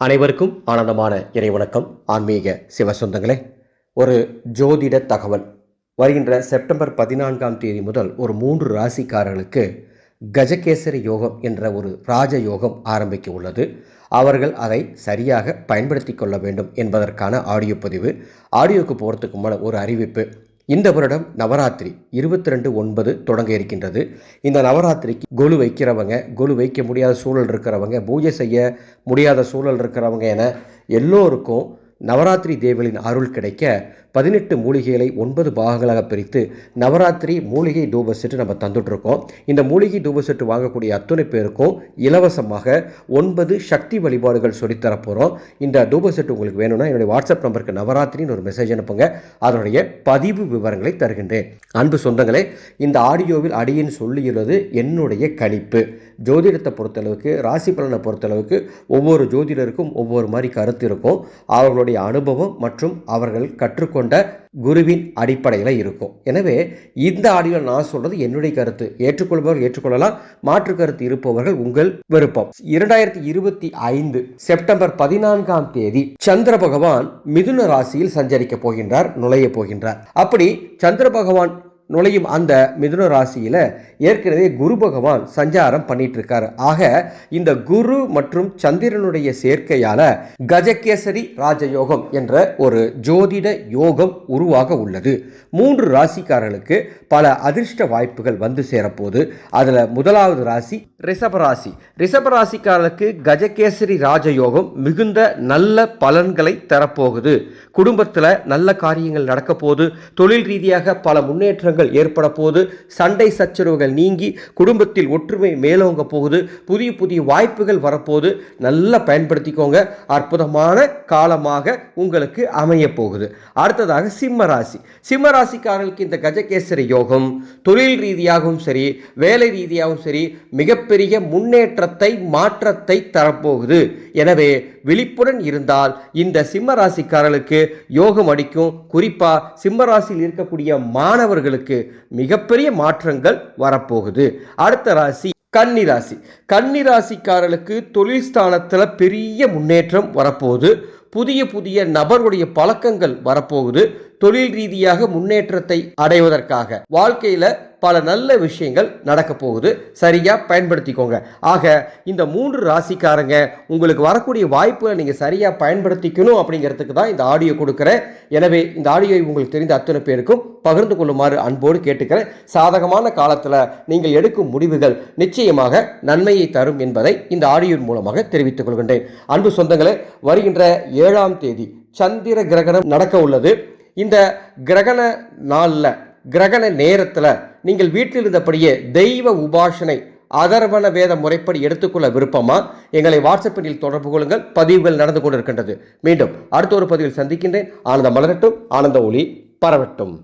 அனைவருக்கும் ஆனந்தமான இறைவணக்கம் ஆன்மீக சிவசொந்தங்களே ஒரு ஜோதிட தகவல். வருகின்ற செப்டம்பர் பதினான்காம் தேதி முதல் ஒரு மூன்று ராசிக்காரர்களுக்கு கஜகேசரி யோகம் என்ற ஒரு ராஜ யோகம் ஆரம்பிக்க உள்ளது. அவர்கள் அதை சரியாக பயன்படுத்தி கொள்ள வேண்டும் என்பதற்கான ஆடியோ பதிவு. ஆடியோக்கு போகிறதுக்கு முன்னால் ஒரு அறிவிப்பு. இந்த வருடம் நவராத்திரி இருபத்தி ரெண்டு ஒன்பது தொடங்க இருக்கின்றது. இந்த நவராத்திரிக்கு கொலு வைக்கிறவங்க கொலு வைக்க முடியாத சூழல் இருக்கிறவங்க பூஜை செய்ய முடியாத சூழல் இருக்கிறவங்க என எல்லோருக்கும் நவராத்திரி தேவலின் அருள் கிடைக்க பதினெட்டு மூலிகைகளை ஒன்பது பாகங்களாக பிரித்து நவராத்திரி மூலிகை தூப செட்டு நம்ம தந்துட்ருக்கோம் இந்த மூலிகை தூப செட்டு வாங்கக்கூடிய அத்தனை பேருக்கும் இலவசமாக ஒன்பது சக்தி வழிபாடுகள் சொல்லித்தரப்போகிறோம் இந்த தூப செட்டு உங்களுக்கு வேணும்னா என்னுடைய வாட்ஸ்அப் நம்பருக்கு நவராத்திரின்னு ஒரு மெசேஜ் அனுப்புங்க. அதனுடைய பதிவு விவரங்களை தருகின்றேன். அன்பு சொந்தங்களே இந்த ஆடியோவில் அடியின் சொல்லியுள்ளது என்னுடைய கணிப்பு. ஜோதிடத்தை பொறுத்தளவுக்கு ராசி பலனை பொறுத்தளவுக்கு ஒவ்வொரு ஜோதிடருக்கும் ஒவ்வொரு மாதிரி கருத்து இருக்கும். அவர்களுடைய அனுபவம் மற்றும் அவர்கள் கற்றுக்கொண்ட குருவின் அடிப்படையில் இருக்கும். எனவே இந்த ஆடியோ நான் சொல்றது என்னுடைய கருத்து. ஏற்றுக்கொள்பவர் ஏற்றுக்கொள்ளலாம். மாற்று கருத்து இருப்பவர்கள் உங்கள் விருப்பம். இரண்டாயிரத்தி இருபத்தி ஐந்து செப்டம்பர் பதினான்காம் தேதி சந்திர பகவான் மிதுன ராசியில் சஞ்சரிக்க போகின்றார் நுழைய போகின்றார். அப்படி சந்திர பகவான் நுழையும் அந்த மிதுன ராசியில் ஏற்கனவே குரு பகவான் சஞ்சாரம் பண்ணிட்டு இருக்காரு ஆக இந்த குரு மற்றும் சந்திரனுடைய சேர்க்கையால கஜகேசரி ராஜயோகம் என்ற ஒரு ஜோதிட யோகம் உருவாக உள்ளது. மூன்று ராசிக்காரர்களுக்கு பல அதிர்ஷ்ட வாய்ப்புகள் வந்து சேரப்போது அதில் முதலாவது ராசி ரிஷபராசி. ராசி கஜகேசரி ராஜயோகம் மிகுந்த நல்ல பலன்களை தரப்போகுது. குடும்பத்தில் நல்ல காரியங்கள் நடக்க போகுது தொழில் ரீதியாக பல முன்னேற்றங்கள் ஏற்பட போகுது சண்டை சச்சரவுகள் நீங்கி குடும்பத்தில் ஒற்றுமை மேலோங்க போகுது புதிய புதிய வாய்ப்புகள் வரப்போகுது. நல்லா பயன்படுத்திக்கோங்க. அற்புதமான காலமாக உங்களுக்கு அமைய போகுது. அடுத்ததாக சிம்ம ராசி. சிம்ம ராசிக்காரர்களுக்கு இந்த கஜகேசரி யோகம் தொழில் ரீதியாகவும் சரி வேலை ரீதியாகவும் சரி மிகப்பெரிய முன்னேற்றத்தை மாற்றத்தை தரப்போகுது. எனவே விழிப்புடன் இருந்தால் இந்த சிம்ம ராசிக்காரர்களுக்கு யோகம் அடிக்கும். குறிப்பா சிம்ம ராசியில் இருக்கக்கூடிய மாணவர்களுக்கு மிகப்பெரிய மாற்றங்கள் வரப்போகுது. அடுத்த ராசி கன்னிராசி கன்னிராசிக்காரர்களுக்கு தொழில் ஸ்தானத்தில் பெரிய முன்னேற்றம் வரப்போகுது. புதிய புதிய நபருடைய பழக்கங்கள் வரப்போகுது. தொழில் ரீதியாக முன்னேற்றத்தை அடைவதற்காக. வாழ்க்கையில பல நல்ல விஷயங்கள் நடக்க போகுது. சரியா பயன்படுத்திக்கோங்க. ஆக இந்த மூன்று ராசிக்காரங்க உங்களுக்கு வரக்கூடிய வாய்ப்புகளை நீங்க சரியா பயன்படுத்திக்கணும் அப்படிங்கிறதுக்கு தான் இந்த ஆடியோ கொடுக்குறேன். எனவே இந்த ஆடியோவை உங்களுக்கு தெரிந்த அத்தனை பேருக்கும் பகிர்ந்து கொள்ளுமாறு அன்போடு கேட்டுக்கிறேன். சாதகமான காலத்தில் நீங்கள் எடுக்கும் முடிவுகள் நிச்சயமாக நன்மையை தரும் என்பதை இந்த ஆடியோ மூலமாக தெரிவித்துக் கொள்கின்றேன். அன்பு சொந்தங்களே வருகின்ற ஏழாம் தேதி சந்திர கிரகணம் நடக்க உள்ளது. இந்த கிரகண நாளில் கிரகண நேரத்தில் நீங்கள் வீட்டில் இருந்தபடியே தெய்வ உபாசனை அதர்வன வேத முறைப்படி எடுத்துக்கொள்ள விருப்பமா? எங்களை வாட்ஸ்அப்பில் தொடர்பு கொள்ளுங்கள். பதிவுகள் நடந்து கொண்டிருக்கின்றது. மீண்டும் அடுத்த ஒரு பதிவில் சந்திக்கின்றேன். ஆனந்த மலரட்டும். ஆனந்த ஒளி பரவட்டும்.